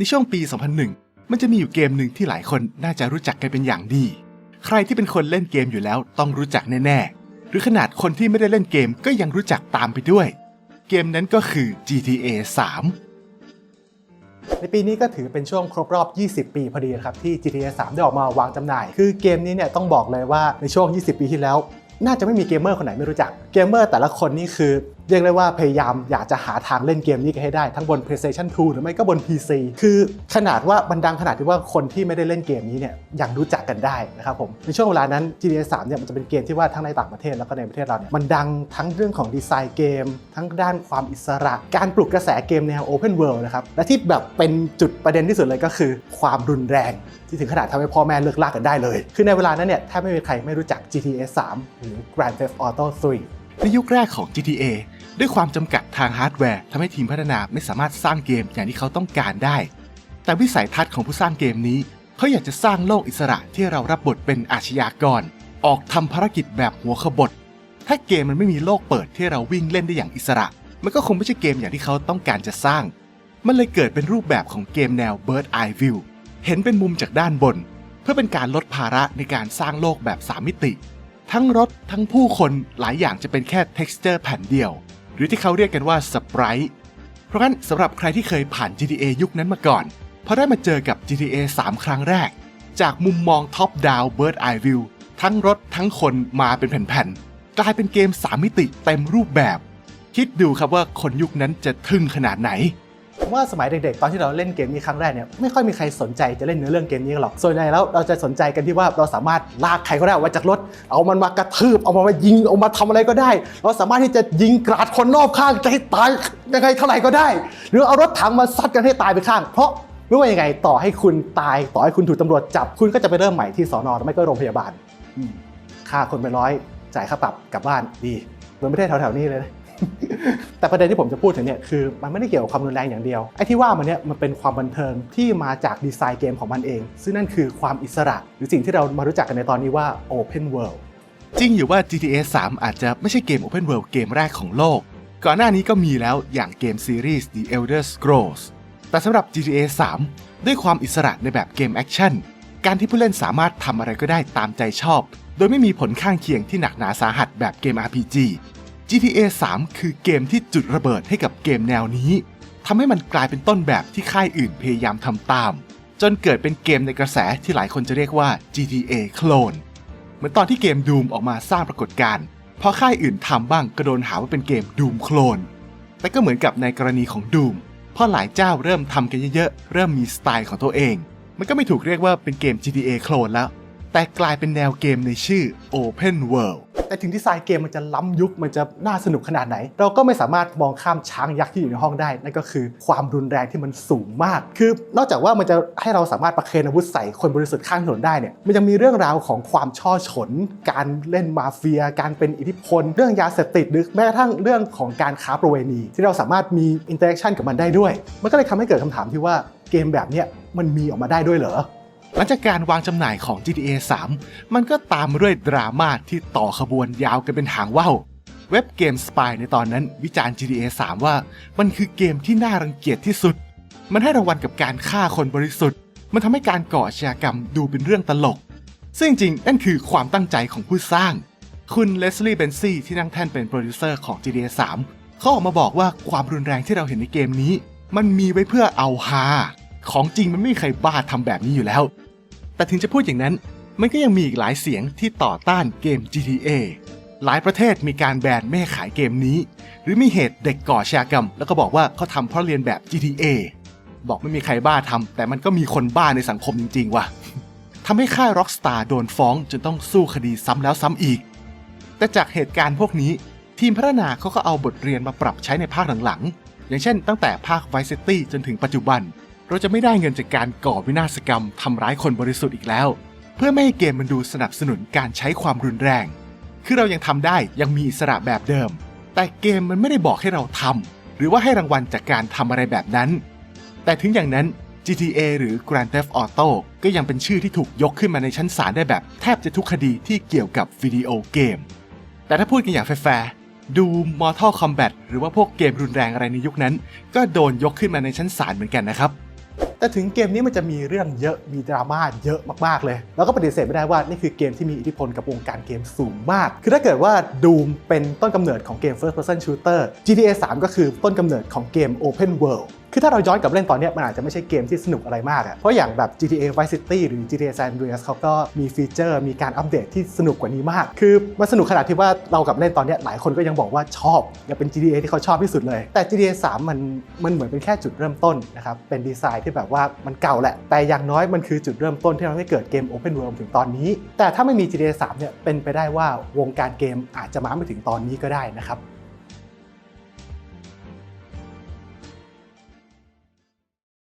ในช่วงปี 2001 มันจะมีอยู่เกมหนึ่งที่หลายคนน่าจะรู้จักกันเป็นอย่างดี ใครที่เป็นคนเล่นเกมอยู่แล้วต้องรู้จักแน่ๆ หรือขนาดคนที่ไม่ได้เล่นเกมก็ยังรู้จักตามไปด้วย เกมนั้นก็คือ GTA 3ในปีนี้ก็ถือเป็นช่วงครบรอบ 20 ปีพอดีนะครับ ที่ GTA 3 ได้ออกมาวางจำหน่าย คือเกมนี้เนี่ยต้องบอกเลยว่าในช่วง 20 ปีที่แล้ว น่าจะไม่มีเกมเมอร์คนไหนไม่รู้จัก เกมเมอร์แต่ละคนนี่คือ เรียกได้ว่าพยายามอยากจะหาทางเล่นเกมนี้กันให้ได้ทั้งบน PlayStation 2 หรือไม่ก็บน PC คือขนาดว่ามันดังขนาดที่ว่าคนที่ไม่ได้เล่นเกมนี้เนี่ยยังรู้จักกันได้นะครับผมในช่วงเวลานั้น GTA 3เนี่ยมันจะเป็นเกมที่ว่าทั้งในต่างประเทศแล้วก็ในประเทศเราเนี่ยมันดังทั้งเรื่องของดีไซน์เกม ทั้งด้านความอิสระ การปลุกกระแสเกมแนว Open World นะครับและที่แบบเป็นจุดประเด็นที่สุดเลยก็คือ ความรุนแรง ที่ถึงขนาดทำให้พ่อแม่เลิกลากกันได้เลย คือในเวลานั้นเนี่ยแทบไม่มีใครไม่รู้จัก GTA 3 หรือ Grand Theft Auto 3ในยุคแรกของ GTA ด้วยความจำกัดทางฮาร์ดแวร์ทำให้ทีมพัฒนาไม่สามารถสร้างเกมอย่างที่เขาต้องการได้ แต่วิสัยทัศน์ของผู้สร้างเกมนี้เขาอยากจะสร้างโลกอิสระที่เรารับบทเป็นอาชญากร ออกทำภารกิจแบบหัวขบถถ้าเกมมันไม่มีโลกเปิดที่เราวิ่งเล่นได้อย่างอิสระ มันก็คงไม่ใช่เกมอย่างที่เขาต้องการจะสร้าง มันเลยเกิดเป็นรูปแบบของเกมแนว Bird Eye View เห็นเป็นมุมจากด้านบน เพื่อเป็นการลดภาระในการสร้างโลกแบบ 3 มิติ ทั้งรถทั้งผู้คนหลายอย่างจะเป็นแค่ texture แผ่นเดียว หรือที่เขาเรียกกันว่าสปรายเพราะงั้นสำหรับใครที่เคยผ่าน GTA ยุคนั้นมาก่อนพอได้มาเจอกับ GTA 3 ครั้งแรก จากมุมมองท็อปดาวเบิร์ดไอวิวทั้งรถทั้งคนมาเป็นแผ่นๆกลายเป็นเกม 3 มิติเต็มรูปแบบ คิดดูครับว่าคนยุคนั้นจะทึ่งขนาดไหน ผมว่าสมัยเด็กๆ ตอนที่เราเล่นเกมนี้ครั้งแรกเนี่ยไม่ค่อยมีใครสนใจจะเล่นเนื้อเรื่องเกมนี้หรอก ส่วนใหญ่แล้วเราจะสนใจกันที่ว่าเราสามารถลากใครก็ได้ออกมาจากรถ เอามันมากระทืบ เอามันมายิง เอามาทำอะไรก็ได้ เราสามารถที่จะยิงกราดคนรอบข้างจะให้ตายยังไงเท่าไหร่ก็ได้ หรือเอารถถังมาซัดกันให้ตายไปข้าง เพราะไม่ว่ายังไงต่อให้คุณตายต่อให้คุณถูกตำรวจจับคุณก็จะไปเริ่มใหม่ที่สอนอไม่ก็โรงพยาบาลอืมฆ่าคนไปร้อยจ่ายค่าปรับกลับบ้านดีเหมือนประเทศแถวๆนี้เลยนะ แต่ประเด็นที่ผมจะพูดถึงเนี่ยคือมันไม่ได้เกี่ยวกับความรุนแรงอย่างเดียวไอ้ที่ว่ามันเนี่ยมันเป็นความบันเทิงที่มาจากดีไซน์เกมของมันเอง ซึ่งนั่นคือความอิสระ หรือสิ่งที่เรามารู้จักกันในตอนนี้ว่า Open World จริงอยู่ว่า GTA 3 อาจจะไม่ใช่เกม Open World เกมแรกของโลก ก่อนหน้านี้ก็มีแล้วอย่างเกมซีรีส์ The Elder Scrolls แต่สำหรับ GTA 3 ด้วยความอิสระในแบบเกมแอคชั่นการที่ผู้เล่นสามารถทำอะไรก็ได้ตามใจชอบ โดยไม่มีผลข้างเคียงที่หนักหนาสาหัสแบบเกม RPG GTA 3 คือเกมที่จุดระเบิดให้กับเกมแนวนี้ทำให้มันกลายเป็นต้นแบบที่ค่ายอื่นพยายามทำตาม จนเกิดเป็นเกมในกระแสที่หลายคนจะเรียกว่า GTA โคลนเหมือนตอนที่เกม Doom ออกมาสร้างปรากฏการณ์พอค่ายอื่นทำบ้างก็โดนหาว่าเป็นเกม Doom โคลนแต่ก็เหมือนกับในกรณีของ Doom พอหลายเจ้าเริ่มทำกันเยอะๆ เริ่มมีสไตล์ของตัวเอง มันก็ไม่ถูกเรียกว่าเป็นเกม GTA โคลนแล้ว แต่กลายเป็นแนวเกมในชื่อ Open World แต่ถึงดีไซน์เกมมันจะล้ำยุคมันจะน่าสนุกขนาดไหน เราก็ไม่สามารถมองข้ามช้างยักษ์ที่อยู่ในห้องได้นั่นก็คือความรุนแรงที่มันสูงมาก คือนอกจากว่ามันจะให้เราสามารถประเคนอาวุธใส่คนบริสุทธิ์ข้างถนนได้เนี่ยมันยังมีเรื่องราวของความช่อฉน การเล่นมาเฟีย การเป็นอิทธิพล เรื่องยาเสพติดหรือแม้กระทั่งเรื่องของการค้าประเวณี ที่เราสามารถมีอินเตอร์แอคชั่นกับมันได้ด้วย มันก็เลยทำให้เกิดคำถามที่ว่าเกมแบบเนี้ยมันมีออกมาได้ด้วยเหรอ หลังจากการวางจำหน่ายของ GTA 3 มันก็ตามมาด้วยดราม่าที่ต่อขบวนยาวกันเป็นหางว่าวเว็บเกมสปายในตอนนั้นวิจารณ์ GTA 3 ว่า มันคือเกมที่น่ารังเกียจที่สุด มันให้รางวัลกับการฆ่าคนบริสุทธิ์ มันทำให้การก่ออาชญากรรมดูเป็นเรื่องตลก ซึ่งจริงนั่นคือความตั้งใจของผู้สร้าง คุณเลสลี่เบนซี่ที่นั่งแท่นเป็นโปรดิวเซอร์ของ GTA 3เขาออกมาบอกว่าความรุนแรงที่เราเห็นในเกมนี้ มันมีไว้เพื่อเอาฮาของจริงมันไม่มีใครบ้าทำแบบนี้อยู่แล้ว แต่ถึงจะพูดอย่างนั้น มันก็ยังมีอีกหลายเสียงที่ต่อต้านเกม GTA หลายประเทศมีการแบนไม่ให้ขายเกมนี้ หรือมีเหตุเด็กก่ออาชญากรรม แล้วก็บอกว่าเขาทำเพราะเรียนแบบ GTA บอกไม่มีใครบ้าทำแต่มันก็มีคนบ้าในสังคมจริงๆว่ะทำให้ค่าย Rockstar โดนฟ้องจนต้องสู้คดีซ้ำแล้วซ้ำอีก แต่จากเหตุการณ์พวกนี้ ทีมพัฒนาเขาก็เอาบทเรียนมาปรับใช้ในภาคหลังๆ อย่างเช่นตั้งแต่ภาค Vice City จนถึงปัจจุบัน เราจะไม่ได้เงินจากการก่อวินาศกรรมทำร้ายคนบริสุทธิ์อีกแล้ว เพื่อไม่ให้เกมมันดูสนับสนุนการใช้ความรุนแรง คือเรายังทำได้ยังมีอิสระแบบเดิม แต่เกมมันไม่ได้บอกให้เราทำหรือว่าให้รางวัลจากการทำอะไรแบบนั้น แต่ถึงอย่างนั้น GTA หรือ Grand Theft Auto ก็ยังเป็นชื่อที่ถูกยกขึ้นมาในชั้นศาลได้แบบแทบจะทุกคดีที่เกี่ยวกับวิดีโอเกม แต่ถ้าพูดกันอย่างแฟร์ดู Mortal Kombat หรือว่าพวกเกมรุนแรงอะไรในยุคนั้น ก็โดนยกขึ้นมาในชั้นศาลเหมือนกันนะครับ แต่ถึงเกมนี้มันจะมีเรื่องเยอะมีดราม่าเยอะมากๆเลย แล้วก็ปฏิเสธไม่ได้ว่านี่คือเกมที่มีอิทธิพลกับวงการเกมสูงมาก คือถ้าเกิดว่า Doom เป็นต้นกำเนิดของเกม First Person Shooter GTA 3 ก็คือต้นกำเนิดของเกม Open World คือถ้าเราย้อนกลับเล่นตอนนี้มันอาจจะไม่ใช่เกมที่สนุกอะไรมากอะเพราะอย่างแบบ GTA Vice City หรือ GTA San Andreas เขาก็มีฟีเจอร์ มีการอัปเดตที่สนุกกว่านี้มาก คือมันสนุกขนาดที่ว่าเรากลับเล่นตอนนี้หลายคนก็ยังบอกว่าชอบและเป็น GTA ที่เขาชอบที่สุดเลย แต่ GTA 3 มันมันเหมือนเป็นแค่จุดเริ่มต้นนะครับ เป็นดีไซน์ที่แบบว่ามันเก่าแหละ แต่อย่างน้อยมันคือจุดเริ่มต้นที่ทำให้เกิดเกม Open World ถึงตอนนี้ แต่ถ้าไม่มี GTA 3 เนี่ยเป็นไปได้ว่าวงการเกมอาจจะมาไม่ถึงตอนนี้ก็ได้นะครับ